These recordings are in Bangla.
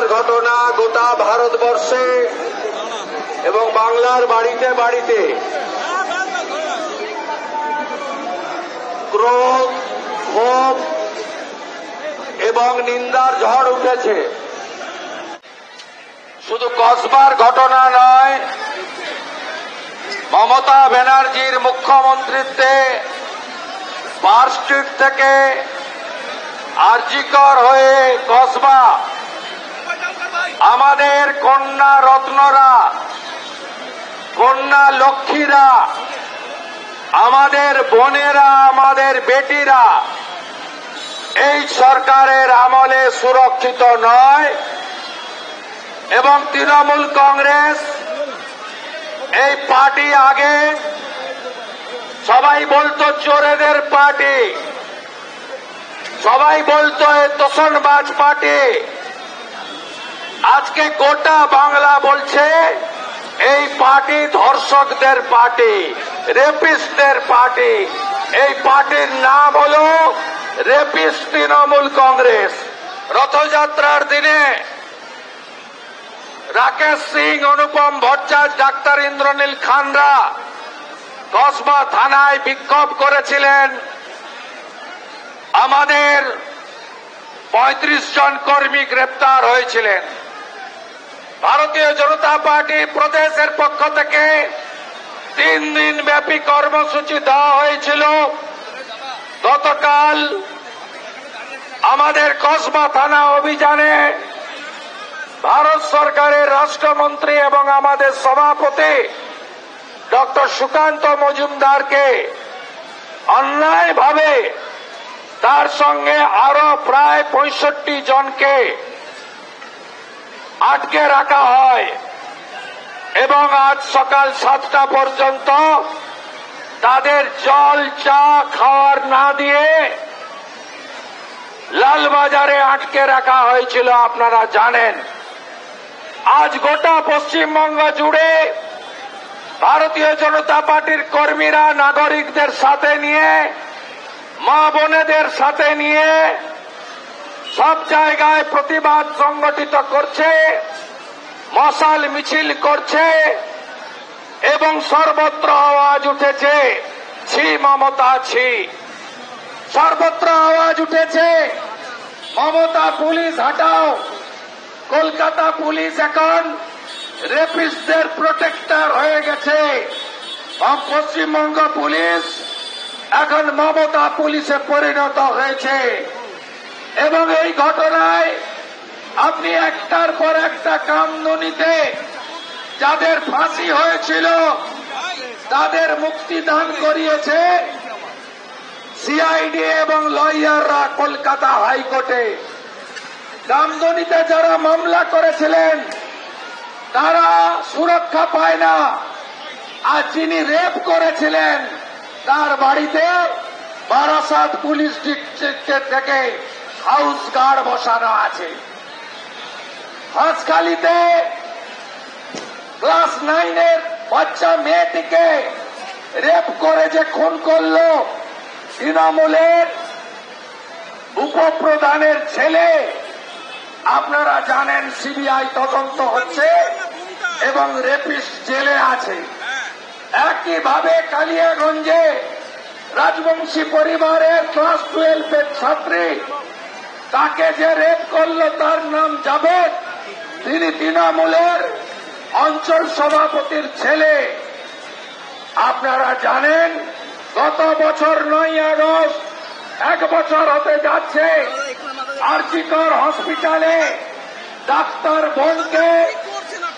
কসবার ঘটনা গোটা ভারতবর্ষে এবং বাংলার বাড়িতে বাড়িতে। ক্রোধ, ক্ষোভ এবং নিন্দার ঝড় উঠেছে। শুধু কসবার ঘটনা নয়, মমতা ব্যানার্জির মুখ্যমন্ত্রীত্বে পার্ক থেকে আরজিকর হয়ে কসবা আমাদের কন্যা রত্নরা, কন্যা লক্ষ্মীরা, আমাদের বোনেরা, আমাদের বেটিরা, এই সরকারের আমলে সুরক্ষিত নয় এবং তৃণমূল কংগ্রেস এই পার্টি আগে, সবাই বলতো চোরেদের পার্টি, সবাই বলতো এ তোষণবাজ পার্টি। আজকে গোটা বাংলা বলছে, এই পার্টি ধর্ষকদের পার্টি, রেপিস্টদের পার্টি। এই পার্টির নাম হল রেপিস্ট তৃণমূল কংগ্রেস। রথযাত্রার দিনে রাকেশ সিং, অনুপম ভট্টাচার্য, ডাক্তার ইন্দ্রনীল খানরা কসবা থানায় বিক্ষোভ করেছিলেন। আমাদের পঁয়ত্রিশ জন কর্মী গ্রেপ্তার হয়েছিলেন। ভারতীয় জনতা পার্টি প্রদেশের পক্ষ থেকে তিন দিন ব্যাপী কর্মসূচি দেওয়া হয়েছিল। গতকাল আমাদের কসবা থানা অভিযানে ভারত সরকারের রাষ্ট্রমন্ত্রী এবং আমাদের সভাপতি ডক্টর সুকান্ত মজুমদারকে অন্যায়ভাবে তার সঙ্গে আরও প্রায় পঁয়ষট্টি জনকে আটকে রাখা হয়। এবং আজ সকাল সাতটা পর্যন্ত তাদের জল, চা খাওয়ার না দিয়ে লালবাজারে আটকে রাখা হয়েছিল, আপনারা জানেন। আজ গোটা পশ্চিমবঙ্গ জুড়ে ভারতীয় জনতা পার্টির কর্মীরা, নাগরিকদের সাথে নিয়ে, মা বোনেদের সাথে নিয়ে সব জায়গায় প্রতিবাদ সংগঠিত করছে, মশাল মিছিল করছে, এবং সর্বত্র আওয়াজ উঠেছে, ছি মমতা, ছি। সর্বত্র আওয়াজ উঠেছে, মমতা পুলিশ হাটাও, কলকাতা পুলিশ এখন রেপিস্টদের প্রোটেক্টর হয়ে গেছে। পশ্চিমবঙ্গ পুলিশ এখন মমতা পুলিশে পরিণত হয়েছে। এবং এই ঘটনায় আপনি একটার পর একটা কামদনিতে যাদের ফাঁসি হয়েছিল, তাদের মুক্তি দান করিয়েছে সিআইডি এবং লয়াররা কলকাতা হাইকোর্টে। কামদনিতে যারা মামলা করেছিলেন, তারা সুরক্ষা পায় না। আর যিনি রেপ করেছিলেন, তার বাড়িতে বারাসাত পুলিশ ডিস্ট্রিক্টের থেকে হাউস গার্ড বসানো আছে। হাঁসখালিতে ক্লাস নাইনের বাচ্চা মেয়েটিকে রেপ করে যে খুন করল, তৃণমূলের উপপ্রধানের ছেলে, আপনারা জানেন সিবিআই তদন্ত হচ্ছে এবং রেপিস্ট জেলে আছে। একইভাবে কালিয়াগঞ্জে রাজবংশী পরিবারের ক্লাস টুয়েলভের ছাত্রী তাকে যে রেপ করল তার নাম জাভেদ তিনি তৃণমূলের অঞ্চল সভাপতির ছেলে। আপনারা জানেন, গত বছর নয় আগস্ট এক বছর হতে যাচ্ছে। আর্জিকর হসপিটালে ডাক্তার বোনকে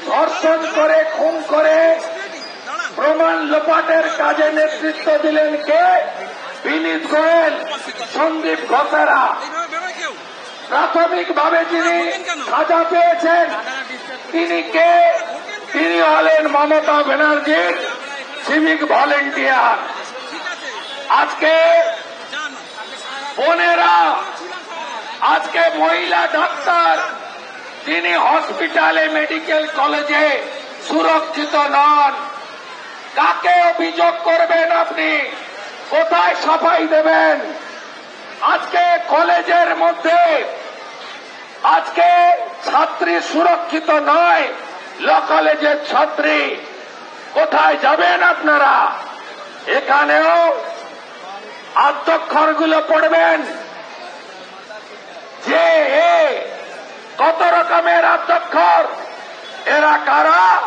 ধর্ষণ করে, খুন করে প্রমাণ লোপাটের কাজে নেতৃত্ব দিলেন কে? বিনীত গোয়েল, সন্দীপ ঘোষেরা। প্রাথমিকভাবে যিনি সাজা পেয়েছেন, তিনি কে? তিনি হলেন মমতা ব্যানার্জির সিভিক ভলেন্টিয়ার আজকে বোনেরা, আজকে মহিলা ডাক্তার, তিনি হসপিটালে মেডিকেল কলেজে সুরক্ষিত নন। কাকে অভিযোগ করবেন আপনি? কোথায় সাফাই দেবেন? আজকে কলেজের মধ্যে আজকে ছাত্রী সুরক্ষিত নয় ল কলেজের ছাত্রী, কোথায় যাবেন আপনারা? এখানেও আদ্যক্ষরগুলো পড়বেন। যে এ কত রকমের আদ্যক্ষর এরা কারা?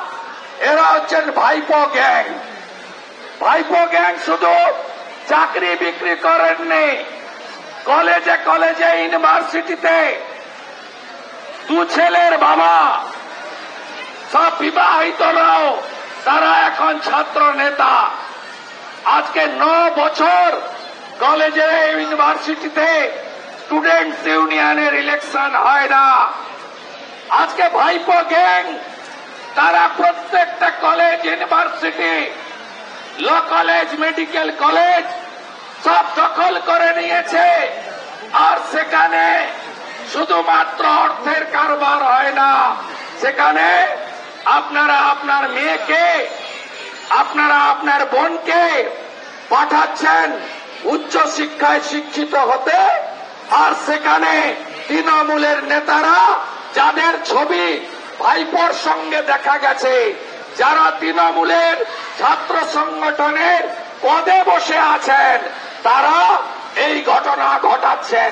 এরা হচ্ছেন ভাইপো গ্যাং। ভাইপো গ্যাং শুধু চাকরি বিক্রি করেননি। কলেজে কলেজে, ইউনিভার্সিটিতে দু ছেলের বাবা। সব বিবাহিতরাও তারা এখন ছাত্র নেতা। আজকে ন বছর কলেজে ইউনিভার্সিটিতে স্টুডেন্টস ইউনিয়নের ইলেকশন হয় না। আজকে ভাইপো গ্যাং, তারা প্রত্যেকটা college, university, law college, medical college সব দখল করে নিয়েছে। আর সেখানে শুধুমাত্র অর্থের কারবার হয় না। সেখানে আপনারা আপনার মেয়েকে, আপনারা আপনার বোনকে পাঠাচ্ছেন উচ্চ শিক্ষায় শিক্ষিত হতে। আর সেখানে তৃণমূলের নেতারা যাদের ছবি ভাইপোর সঙ্গে দেখা গেছে, যারা তৃণমূলের ছাত্র সংগঠনের পদে বসে আছেন, তারা এই ঘটনা ঘটাচ্ছেন।